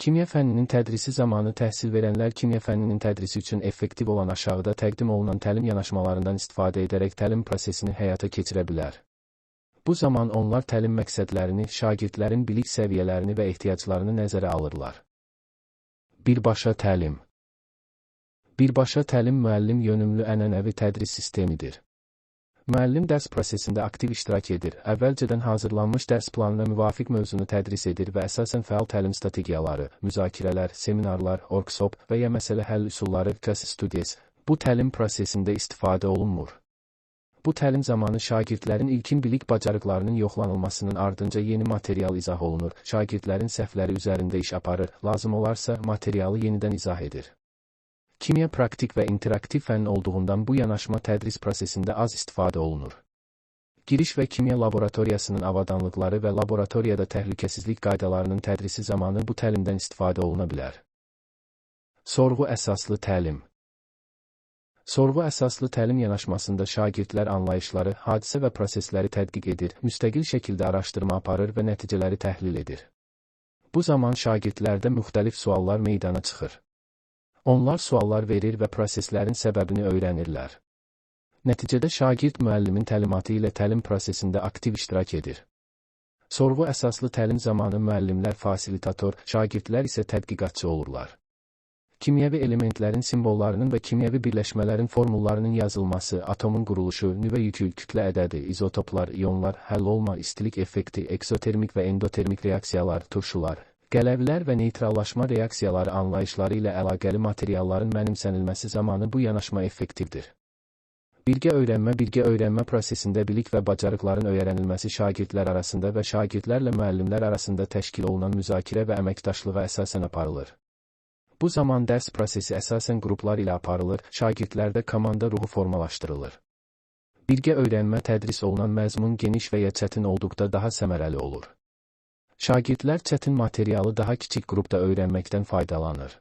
Kimya fənninin tədrisi zamanı təhsil verənlər kimya fənninin tədrisi üçün effektiv olan aşağıda təqdim olunan təlim yanaşmalarından istifadə edərək təlim prosesini həyata keçirə bilər. Bu zaman onlar təlim məqsədlərini, şagirdlərin bilik səviyyələrini və ehtiyaclarını nəzərə alırlar. Birbaşa təlim Birbaşa təlim müəllim yönümlü ənənəvi tədris sistemidir. Müəllim dərs prosesində aktiv iştirak edir, əvvəlcədən hazırlanmış dərs planına müvafiq mövzunu tədris edir və əsasən fəal təlim strategiyaları, müzakirələr, seminarlar, workshop və ya məsələ həll üsulları, case studies bu təlim prosesində istifadə olunmur. Bu təlim zamanı şagirdlərin ilkin bilik bacarıqlarının yoxlanılmasının ardınca yeni material izah olunur, şagirdlərin səhvləri üzərində iş aparır, lazım olarsa materialı yenidən izah edir. Kimya praktik və interaktiv fənn olduğundan bu yanaşma tədris prosesində az istifadə olunur. Giriş və kimya laboratoriyasının avadanlıqları və laboratoriyada təhlükəsizlik qaydalarının tədrisi zamanı bu təlimdən istifadə oluna bilər. Sorğu əsaslı təlim Sorğu əsaslı təlim yanaşmasında şagirdlər anlayışları, hadisə və prosesləri tədqiq edir, müstəqil şəkildə araşdırma aparır və nəticələri təhlil edir. Bu zaman şagirdlərdə müxtəlif suallar meydana çıxır. Onlar suallar verir və proseslərin səbəbini öyrənirlər. Nəticədə şagird müəllimin təlimatı ilə təlim prosesində aktiv iştirak edir. Sorğu əsaslı təlim zamanı müəllimlər fasilitator, şagirdlər isə tədqiqatçı olurlar. Kimyəvi elementlərin simvollarının və kimyəvi birləşmələrin formullarının yazılması, atomun quruluşu, nüvə yükü, kütlə ədədi, izotoplar, ionlar, həll olma, istilik effekti, eksotermik və endotermik reaksiyalar, turşular, Qələvlər və neytrallaşma reaksiyaları anlayışları ilə əlaqəli materialların mənimsənilməsi zamanı bu yanaşma effektivdir. Birgə öyrənmə birgə öyrənmə prosesində bilik və bacarıqların öyrənilməsi şagirdlər arasında və şagirdlərlə müəllimlər arasında təşkil olunan müzakirə və əməkdaşlığa əsasən aparılır. Bu zaman dərs prosesi əsasən qruplar ilə aparılır, şagirdlərdə komanda ruhu formalaşdırılır. Birgə öyrənmə tədris olunan məzmun geniş və ya çətin olduqda daha səmərəli olur. Şagirdlər çətin materialı daha kiçik qrupda öyrənməkdən faydalanır.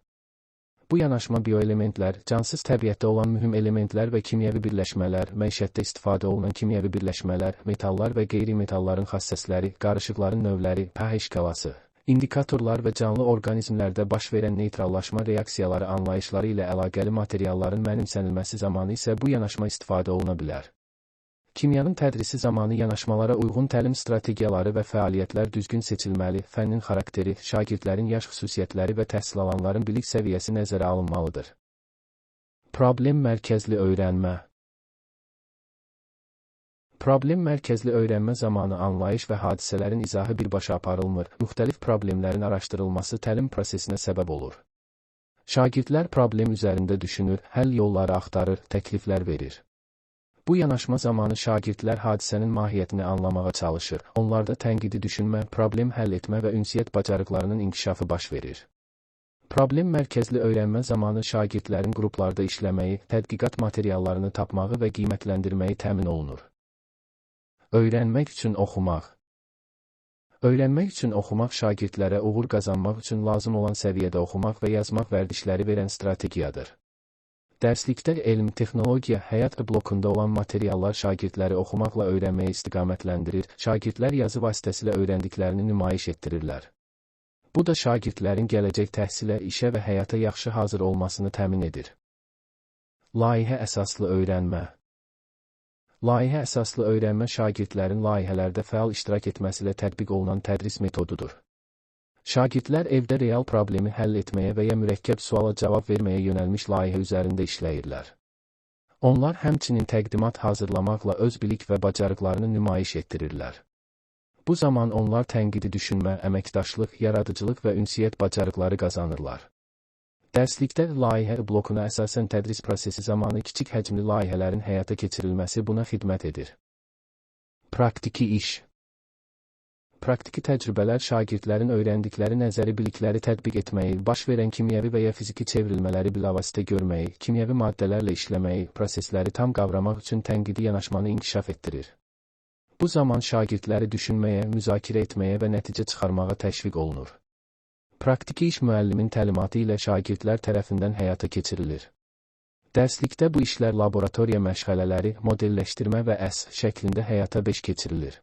Bu yanaşma bioelementlər, cansız təbiətdə olan mühüm elementlər və kimyəvi birləşmələr, məişətdə istifadə olunan kimyəvi birləşmələr, metallar və qeyri-metalların xassəsləri, qarışıqların növləri, pH şkalası, indikatorlar və canlı orqanizmlərdə baş verən neytrallaşma reaksiyaları anlayışları ilə əlaqəli materialların mənimsənilməsi zamanı isə bu yanaşma istifadə oluna bilər. Kimyanın tədrisi zamanı yanaşmalara uyğun təlim strategiyaları və fəaliyyətlər düzgün seçilməli, fənnin xarakteri, şagirdlərin yaş xüsusiyyətləri və təhsil alanların bilik səviyyəsi nəzərə alınmalıdır. Problem mərkəzli öyrənmə Problem mərkəzli öyrənmə zamanı anlayış və hadisələrin izahı birbaşa aparılmır, müxtəlif problemlərin araşdırılması təlim prosesinə səbəb olur. Şagirdlər problem üzərində düşünür, həll yolları axtarır, təkliflər verir. Bu yanaşma zamanı şagirdlər hadisənin mahiyyətini anlamağa çalışır. Onlarda tənqidi düşünmə, problem həll etmə və ünsiyyət bacarıqlarının inkişafı baş verir. Problem mərkəzli öyrənmə zamanı şagirdlərin qruplarda işləməyi, tədqiqat materiallarını tapmağı və qiymətləndirməyi təmin olunur. Öyrənmək üçün oxumaq Öyrənmək üçün oxumaq şagirdlərə uğur qazanmaq üçün lazım olan səviyyədə oxumaq və yazmaq vərdişləri verən strategiyadır. Dərslikdə elm, texnologiya, həyat blokunda olan materiallar şagirdləri oxumaqla öyrənməyə istiqamətləndirir, şagirdlər yazı vasitəsilə öyrəndiklərini nümayiş etdirirlər. Bu da şagirdlərin gələcək təhsilə, işə və həyata yaxşı hazır olmasını təmin edir. Layihə əsaslı öyrənmə Layihə əsaslı öyrənmə şagirdlərin layihələrdə fəal iştirak etməsi ilə tətbiq olunan tədris metodudur. Şagirdlər evdə real problemi həll etməyə və ya mürəkkəb suala cavab verməyə yönəlmiş layihə üzərində işləyirlər. Onlar həmçinin təqdimat hazırlamaqla öz bilik və bacarıqlarını nümayiş etdirirlər. Bu zaman onlar tənqidi düşünmə, əməkdaşlıq, yaradıcılıq və ünsiyyət bacarıqları qazanırlar. Dərslikdə layihə blokuna əsasən tədris prosesi zamanı kiçik həcmli layihələrin həyata keçirilməsi buna xidmət edir. Praktiki iş Praktiki təcrübələr şagirdlərin öyrəndikləri nəzəri bilikləri tətbiq etməyi, baş verən kimyəvi və ya fiziki çevrilmələri bilavasitə görməyi, kimyəvi maddələrlə işləməyi, prosesləri tam qavramaq üçün tənqidi yanaşmanı inkişaf etdirir. Bu zaman şagirdləri düşünməyə, müzakirə etməyə və nəticə çıxarmağa təşviq olunur. Praktiki iş müəllimin təlimatı ilə şagirdlər tərəfindən həyata keçirilir. Dərslikdə bu işlər laboratoriya məşğələləri, modelləşdirmə və əs şəklində həyata beş keçirilir.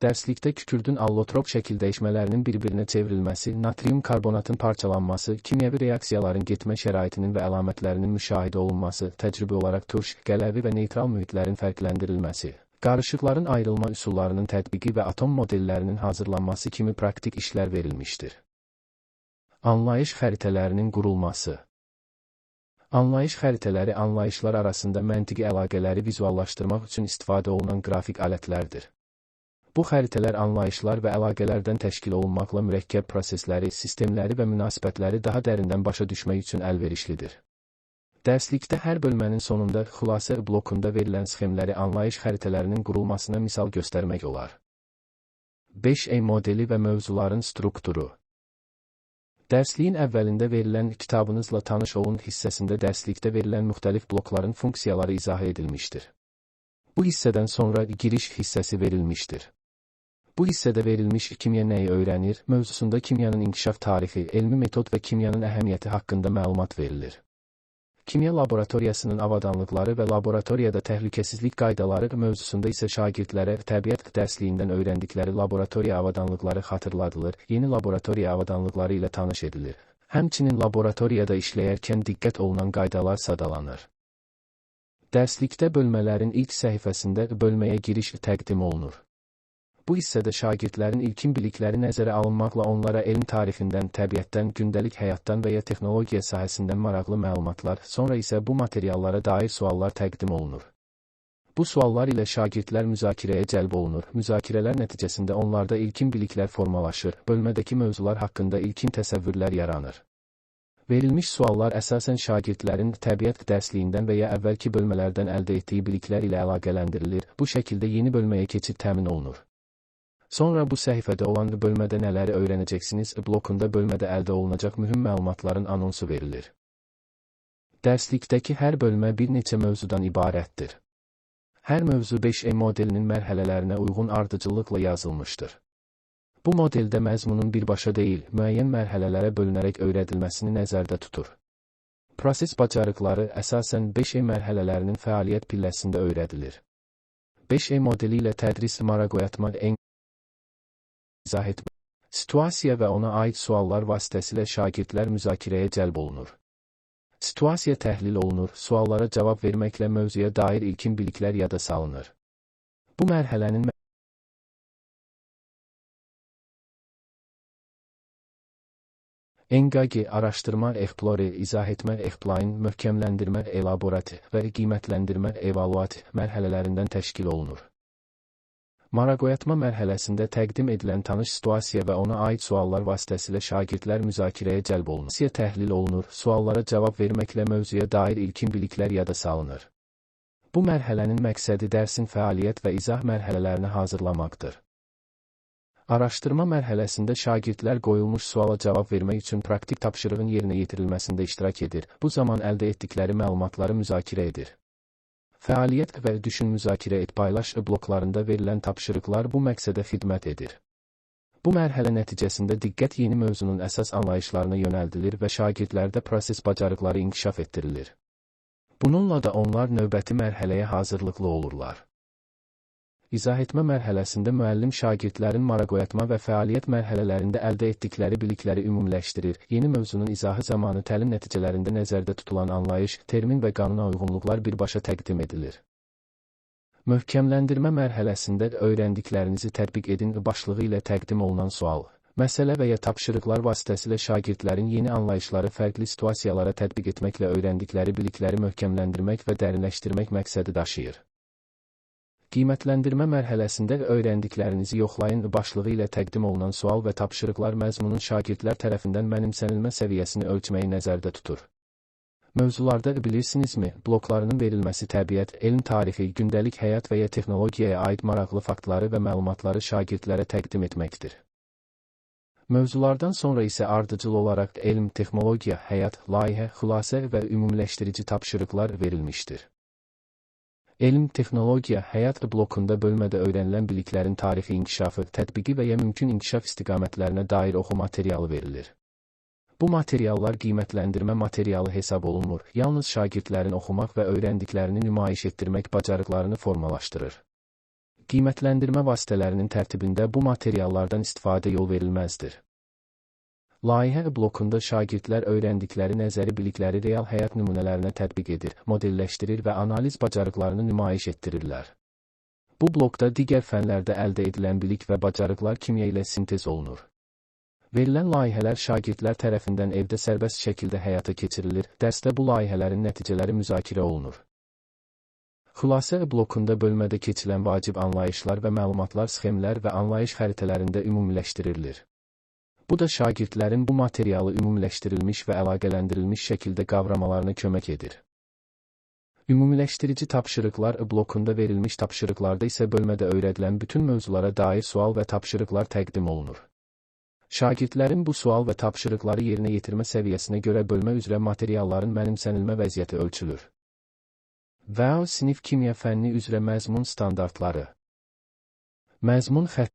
Dərslikdə kükürdün allotrop şəkil dəyişmələrinin bir-birinə çevrilməsi, natrium karbonatın parçalanması, kimyəvi reaksiyaların getmə şəraitinin və əlamətlərinin müşahidə olunması, təcrübə olaraq turş, qələvi və neytral mühitlərin fərqləndirilməsi, qarışıqların ayrılma üsullarının tətbiqi və atom modellərinin hazırlanması kimi praktik işlər verilmişdir. Anlayış xəritələrinin qurulması Anlayış xəritələri anlayışlar arasında məntiqi əlaqələri vizuallaşdırmaq üçün istifadə olunan qrafik alətlərdir. Bu xəritələr anlayışlar və əlaqələrdən təşkil olunmaqla mürəkkəb prosesləri, sistemləri və münasibətləri daha dərindən başa düşmək üçün əlverişlidir. Dərslikdə hər bölmənin sonunda xülasə blokunda verilən sxemləri anlayış xəritələrinin qurulmasına misal göstərmək olar. 5E modeli və mövzuların strukturu Dərsliyin əvvəlində verilən kitabınızla tanış olun hissəsində dərslikdə verilən müxtəlif blokların funksiyaları izah edilmişdir. Bu hissədən sonra giriş hissəsi verilmişdir. Bu hissədə verilmiş kimya nəyi öyrənir mövzusunda kimyanın inkişaf tarixi, elmi metod və kimyanın əhəmiyyəti haqqında məlumat verilir. Kimya laboratoriyasının avadanlıqları və laboratoriyada təhlükəsizlik qaydaları mövzusunda isə şagirdlərə təbiət dərsliyindən öyrəndikləri laboratoriya avadanlıqları xatırladılır, yeni laboratoriya avadanlıqları ilə tanış edilir. Həmçinin laboratoriyada işləyərkən diqqət olunan qaydalar sadalanır. Dərslikdə bölmələrin ilk səhifəsində bölməyə giriş təqdim olunur. Bu hissədə şagirdlərin ilkin bilikləri nəzərə alınmaqla onlara elm tarixindən, təbiətdən, gündəlik həyatdan və ya texnologiya sahəsindən maraqlı məlumatlar, sonra isə bu materiallara dair suallar təqdim olunur. Bu suallar ilə şagirdlər müzakirəyə cəlb olunur. Müzakirələr nəticəsində onlarda ilkin biliklər formalaşır, bölmədəki mövzular haqqında ilkin təsəvvürlər yaranır. Verilmiş suallar əsasən şagirdlərin təbiət dərsliyindən və ya əvvəlki bölmələrdən əldə etdiyi biliklər ilə əlaqələndirilir. Bu şəkildə yeni bölməyə keçid təmin olunur. Sonra bu səhifədə olan bölmədə nələri öyrənəcəksiniz blokunda bölmədə əldə olunacaq mühüm məlumatların anonsu verilir. Dərslikdəki hər bölmə bir neçə mövzudan ibarətdir. Hər mövzu 5E modelinin mərhələlərinə uyğun ardıcıllıqla yazılmışdır. Bu modeldə məzmunun birbaşa deyil, müəyyən mərhələlərə bölünərək öyrədilməsini nəzərdə tutur. Proses bacarıqları əsasən 5E mərhələlərinin fəaliyyət pilləsində öyrədilir. 5E modeli ilə tədris maraq oyatmaq en izah etmə. Situasiya və ona aid suallar vasitəsilə şagirdlər müzakirəyə cəlb olunur. Situasiya təhlil olunur, suallara cavab verməklə mövzuya dair ilkin biliklər yada salınır. Bu mərhələnin Engagi araşdırma, explore, izah etmə, explain, möhkəmləndirmə, elaborat və qiymətləndirmə, evaluat mərhələlərindən təşkil olunur. Maraqoyatma mərhələsində təqdim edilən tanış situasiya və ona aid suallar vasitəsilə şagirdlər müzakirəyə cəlb olunur. Situasiya təhlil olunur, suallara cavab verməklə mövzuya dair ilkin biliklər yada salınır. Bu mərhələnin məqsədi dərsin fəaliyyət və izah mərhələlərini hazırlamaqdır. Araşdırma mərhələsində şagirdlər qoyulmuş suala cavab vermək üçün praktik tapşırığın yerinə yetirilməsində iştirak edir. Bu zaman əldə etdikləri məlumatları müzakirə edir. Fəaliyyət və düşün müzakirə et paylaş bloklarında verilən tapşırıqlar bu məqsədə xidmət edir. Bu mərhələ nəticəsində diqqət yeni mövzunun əsas anlayışlarına yönəldilir və şagirdlərdə proses bacarıqları inkişaf etdirilir. Bununla da onlar növbəti mərhələyə hazırlıqlı olurlar. İzah etmə mərhələsində müəllim şagirdlərin maraq oyatma və fəaliyyət mərhələlərində əldə etdikləri bilikləri ümumiləşdirir. Yeni mövzunun izahı zamanı təlim nəticələrində nəzərdə tutulan anlayış, termin və qanuna uyğunluqlar birbaşa təqdim edilir. Möhkəmləndirmə mərhələsində öyrəndiklərinizi tətbiq edin başlığı ilə təqdim olunan sual. Məsələ və ya tapşırıqlar vasitəsilə şagirdlərin yeni anlayışları fərqli situasiyalara tətbiq etməklə öyrəndikləri bilikləri möhkəmləndirmək və dərinləşdirmək məqsədi daşıyır. Qiymətləndirmə mərhələsində öyrəndiklərinizi yoxlayın başlığı ilə təqdim olunan sual və tapşırıqlar məzmunun şagirdlər tərəfindən mənimsənilmə səviyyəsini ölçməyi nəzərdə tutur. Mövzularda bilirsinizmi, bloklarının verilməsi təbiət, elm tarixi, gündəlik həyat və ya texnologiyaya aid maraqlı faktları və məlumatları şagirdlərə təqdim etməkdir. Mövzulardan sonra isə ardıcıl olaraq elm, texnologiya, həyat, layihə, xülasə və ümumiləşdirici tapşırıqlar verilmişdir. Elm, texnologiya, həyat blokunda bölmədə öyrənilən biliklərin tarixi inkişafı, tətbiqi və ya mümkün inkişaf istiqamətlərinə dair oxu materialı verilir. Bu materiallar qiymətləndirmə materialı hesab olunmur, yalnız şagirdlərin oxumaq və öyrəndiklərini nümayiş etdirmək bacarıqlarını formalaşdırır. Qiymətləndirmə vasitələrinin tərtibində bu materiallardan istifadə yol verilməzdir. Layihə blokunda şagirdlər öyrəndikləri nəzəri bilikləri real həyat nümunələrinə tətbiq edir, modelləşdirir və analiz bacarıqlarını nümayiş etdirirlər. Bu blokda digər fənlərdə əldə edilən bilik və bacarıqlar kimya ilə sintez olunur. Verilən layihələr şagirdlər tərəfindən evdə sərbəst şəkildə həyata keçirilir, dərsdə bu layihələrin nəticələri müzakirə olunur. Xülasə blokunda bölmədə keçilən vacib anlayışlar və məlumatlar sxemlər və anlayış xəritələrində ümumiləşdirilir. Bu da şagirdlərin bu materialı ümumiləşdirilmiş və əlaqələndirilmiş şəkildə qavramalarına kömək edir. Ümumiləşdirici tapşırıqlar blokunda verilmiş tapşırıqlarda isə bölmədə öyrədilən bütün mövzulara dair sual və tapşırıqlar təqdim olunur. Şagirdlərin bu sual və tapşırıqları yerinə yetirmə səviyyəsinə görə bölmə üzrə materialların mənimsənilmə vəziyyəti ölçülür və sinif kimya fənni üzrə məzmun standartları. Məzmun xətt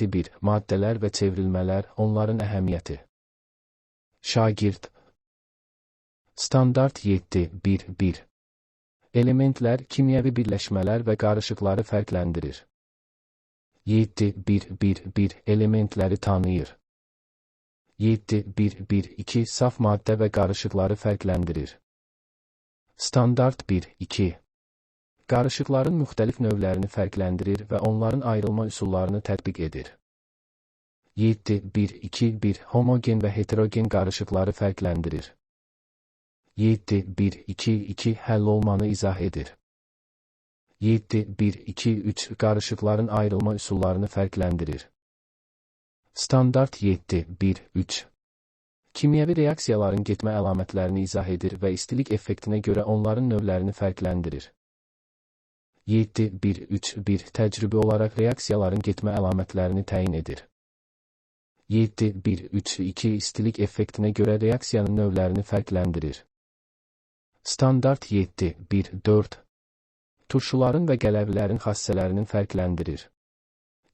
Növbəti 1. Maddələr və çevrilmələr, onların əhəmiyyəti. Şagird Standart 7.1.1 Elementlər, kimyəvi birləşmələr və qarışıqları fərqləndirir. 7.1.1.1 Elementləri tanıyır. 7.1.1.2 Saf maddə və qarışıqları fərqləndirir. Standart 1.2 Qarışıqların müxtəlif növlərini fərqləndirir və onların ayrılma üsullarını tətbiq edir. 7. 1. 2. 1. Homogen və heterogen qarışıqları fərqləndirir. 7. 1. 2. 2. Həll olmanı izah edir. 7. 1. 2. 3. Qarışıqların ayrılma üsullarını fərqləndirir. Standart 7. 1. 3. Kimyəvi reaksiyaların getmə əlamətlərini izah edir və istilik effektinə görə onların növlərini fərqləndirir. 7-1-3-1 təcrübə olaraq reaksiyaların getmə əlamətlərini təyin edir. 7-1-3-2 istilik effektinə görə reaksiyanın növlərini fərqləndirir. Standart 7-1-4 Turşuların və qələvlərin xassələrinin fərqləndirir.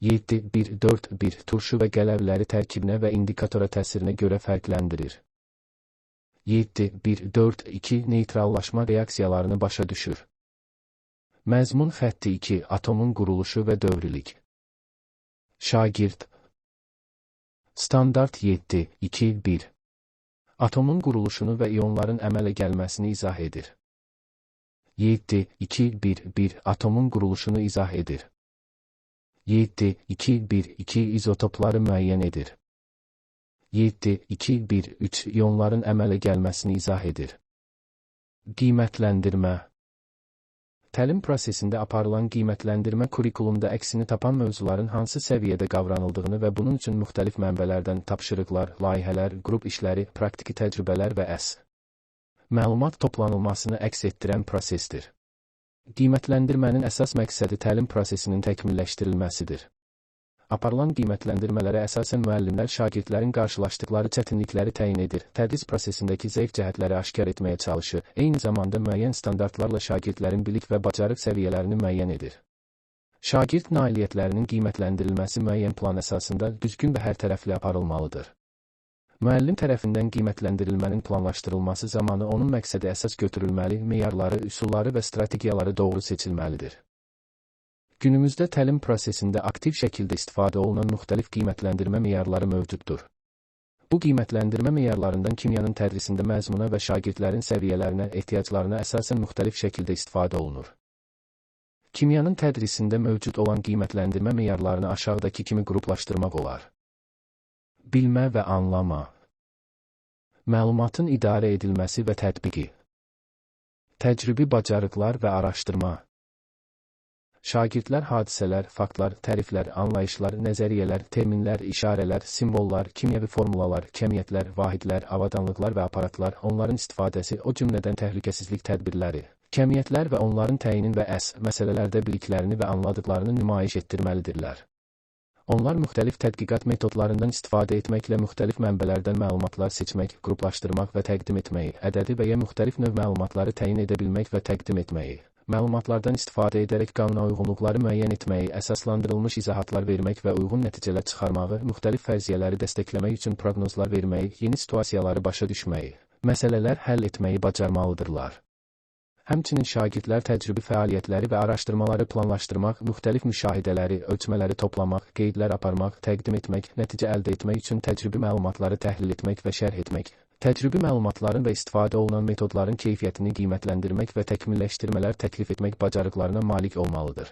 7-1-4-1 turşu və qələvləri tərkibinə və indikatora təsirinə görə fərqləndirir. 7-1-4-2 neytrallaşma reaksiyalarını başa düşür. Məzmun xətti 2. Atomun quruluşu və dövrilik. Şagird Standart 7. 2. 1. Atomun quruluşunu və ionların əmələ gəlməsini izah edir. 7. 2. 1. 1. Atomun quruluşunu izah edir. 7. 2. 1. 2. İzotopları müəyyən edir. 7. 2. 1. 3. İonların əmələ gəlməsini izah edir. Qiymətləndirmə Təlim prosesində aparılan qiymətləndirmə kurikulumda əksini tapan mövzuların hansı səviyyədə qavranıldığını və bunun üçün müxtəlif mənbələrdən tapşırıqlar, layihələr, qrup işləri, praktiki təcrübələr və əs. Məlumat toplanılmasını əks etdirən prosesdir. Qiymətləndirmənin əsas məqsədi təlim prosesinin təkmilləşdirilməsidir. Aparılan qiymətləndirmələrə əsasən müəllimlər şagirdlərin qarşılaşdıqları çətinlikləri təyin edir, tədris prosesindəki zəif cəhətləri aşkar etməyə çalışır, eyni zamanda müəyyən standartlarla şagirdlərin bilik və bacarıq səviyyələrini müəyyən edir. Şagird nailiyyətlərinin qiymətləndirilməsi müəyyən plan əsasında düzgün və hərtərəfli aparılmalıdır. Müəllim tərəfindən qiymətləndirilmənin planlaşdırılması zamanı onun məqsədi əsas götürülməli, meyarları, üsulları və strategiyaları doğru seçilməlidir. Günümüzdə təlim prosesində aktiv şəkildə istifadə olunan müxtəlif qiymətləndirmə meyarları mövcuddur. Bu qiymətləndirmə meyarlarından kimyanın tədrisində məzmuna və şagirdlərin səviyyələrinə, ehtiyaclarına əsasən müxtəlif şəkildə istifadə olunur. Kimyanın tədrisində mövcud olan qiymətləndirmə meyarlarını aşağıdakı kimi qruplaşdırmaq olar. Bilmə və anlama. Məlumatın idarə edilməsi və tətbiqi. Təcrübi bacarıqlar və araşdırma Şagirdlər hadisələr, faktlar, təriflər, anlayışlar, nəzəriyyələr, terminlər, işarələr, simvollar, kimyəvi formulalar, kəmiyyətlər, vahidlər, avadanlıqlar və aparatlar, onların istifadəsi, o cümlədən təhlükəsizlik tədbirləri, kəmiyyətlər və onların təyinin və əs məsələlərdə biliklərini və anladıqlarını nümayiş etdirməlidirlər. Onlar müxtəlif tədqiqat metodlarından istifadə etməklə müxtəlif mənbələrdən məlumatlar seçmək, qruplaşdırmaq və təqdim etməyi, ədədi və ya müxtəlif növ məlumatları təyin edə bilmək və təqdim etməyi, məlumatlardan istifadə edərək qanuna uyğunluqları müəyyən etməyi, əsaslandırılmış izahatlar vermək və uyğun nəticələr çıxarmağı, müxtəlif fərziyyələri dəstəkləmək üçün proqnozlar verməyi, yeni situasiyaları başa düşməyi, məsələlər həll etməyi bacarmalıdırlar. Həmçinin şagirdlər təcrübi fəaliyyətləri və araşdırmaları planlaşdırmaq, müxtəlif müşahidələri, ölçmələri toplamaq, qeydlər aparmaq, təqdim etmək, nəticə əldə etmək üçün təcrübi məlumatları təhlil etmək və şərh etmək, Təcrübi məlumatların və istifadə olunan metodların keyfiyyətini qiymətləndirmək və təkmilləşdirmələr təklif etmək bacarıqlarına malik olmalıdır.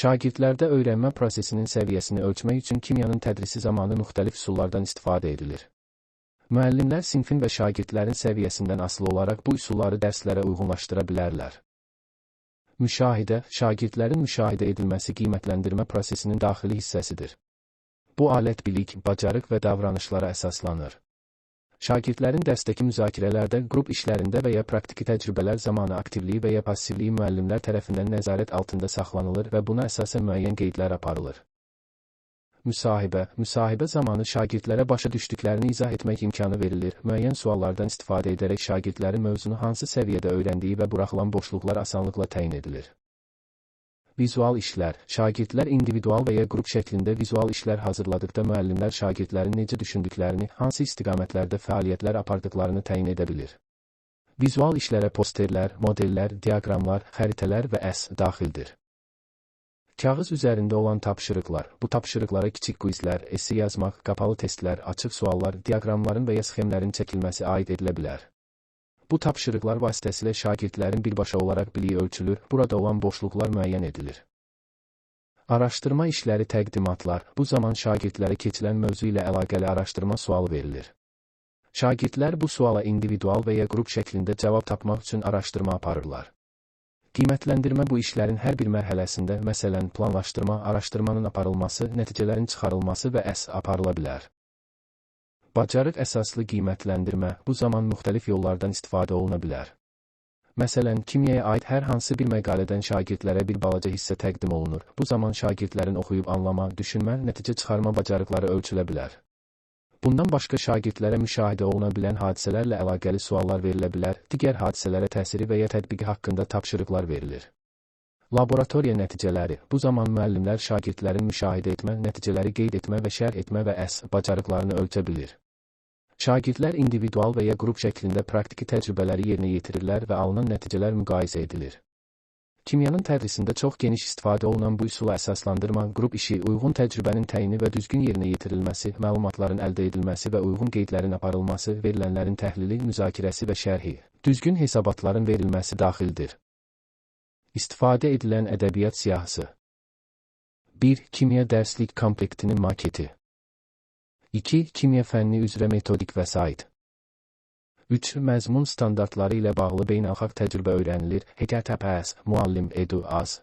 Şagirdlərdə öyrənmə prosesinin səviyyəsini ölçmək üçün kimyanın tədrisi zamanı müxtəlif üsullardan istifadə edilir. Müəllimlər sinfin və şagirdlərin səviyyəsindən asılı olaraq bu üsulları dərslərə uyğunlaşdıra bilərlər. Müşahidə, şagirdlərin müşahidə edilməsi qiymətləndirmə prosesinin daxili hissəsidir. Bu alət bilik, bacarıq və davranışlara əsaslanır. Şagirdlərin dərsdəki müzakirələrdə, qrup işlərində və ya praktiki təcrübələr zamanı aktivliyi və ya passivliyi müəllimlər tərəfindən nəzarət altında saxlanılır və buna əsasən müəyyən qeydlər aparılır. Müsahibə Müsahibə zamanı şagirdlərə başa düşdüklərini izah etmək imkanı verilir. Müəyyən suallardan istifadə edərək şagirdlərin mövzunu hansı səviyyədə öyrəndiyi və buraxılan boşluqlar asanlıqla təyin edilir. Vizual işlər. Şagirdlər individual və ya qrup şəklində vizual işlər hazırladıqda müəllimlər şagirdlərin necə düşündüklərini, hansı istiqamətlərdə fəaliyyətlər apardıqlarını təyin edə bilir. Vizual işlərə posterlər, modellər, diaqramlar, xəritələr və əs daxildir. Kağız üzərində olan tapşırıqlar. Bu tapşırıqlara kiçik quizlər, esse yazmaq, qapalı testlər, açıq suallar, diaqramların və ya sxemlərin çəkilməsi aid edilə bilər. Bu tapşırıqlar vasitəsilə şagirdlərin birbaşa olaraq biliyi ölçülür, burada olan boşluqlar müəyyən edilir. Araşdırma işləri təqdimatlar. Bu zaman şagirdlərə keçilən mövzu ilə əlaqəli araşdırma sualı verilir. Şagirdlər bu suala individual və ya qrup şəklində cavab tapmaq üçün araşdırma aparırlar. Qiymətləndirmə bu işlərin hər bir mərhələsində, məsələn, planlaşdırma, araşdırmanın aparılması, nəticələrin çıxarılması və əs aparıla bilər. Bacarıq əsaslı qiymətləndirmə bu zaman müxtəlif yollardan istifadə oluna bilər. Məsələn, kimyaya aid hər hansı bir məqalədən şagirdlərə bir balaca hissə təqdim olunur. Bu zaman şagirdlərin oxuyub anlama, düşünmə, nəticə çıxarma bacarıqları ölçülə bilər. Bundan başqa şagirdlərə müşahidə oluna bilən hadisələrlə əlaqəli suallar verilə bilər, digər hadisələrə təsiri və ya tətbiqi haqqında tapşırıqlar verilir. Laboratoriya nəticələri. Bu zaman müəllimlər şagirdlərin müşahidə etmə, nəticələri qeyd etmə və şərh etmə və əs bacarıqlarını ölçə bilir. Şagirdlər individual və ya qrup şəklində praktiki təcrübələri yerinə yetirirlər və alınan nəticələr müqayisə edilir. Kimyanın tədrisində çox geniş istifadə olunan bu üsula əsaslandırma, qrup işi, uyğun təcrübənin təyini və düzgün yerinə yetirilməsi, məlumatların əldə edilməsi və uyğun qeydlərin aparılması, verilənlərin təhlili, müzakirəsi və şərhi, düzgün hesabatların verilməsi daxildir. İstifadə edilən ədəbiyyat siyahısı 1. Kimya dərslik komplektinin maketi 2. Kimya fənni üzrə metodik vəsait. 3. Məzmun standartları ilə bağlı beynəlxalq təcrübə öyrənilir. HTTPS, müəllim edu az.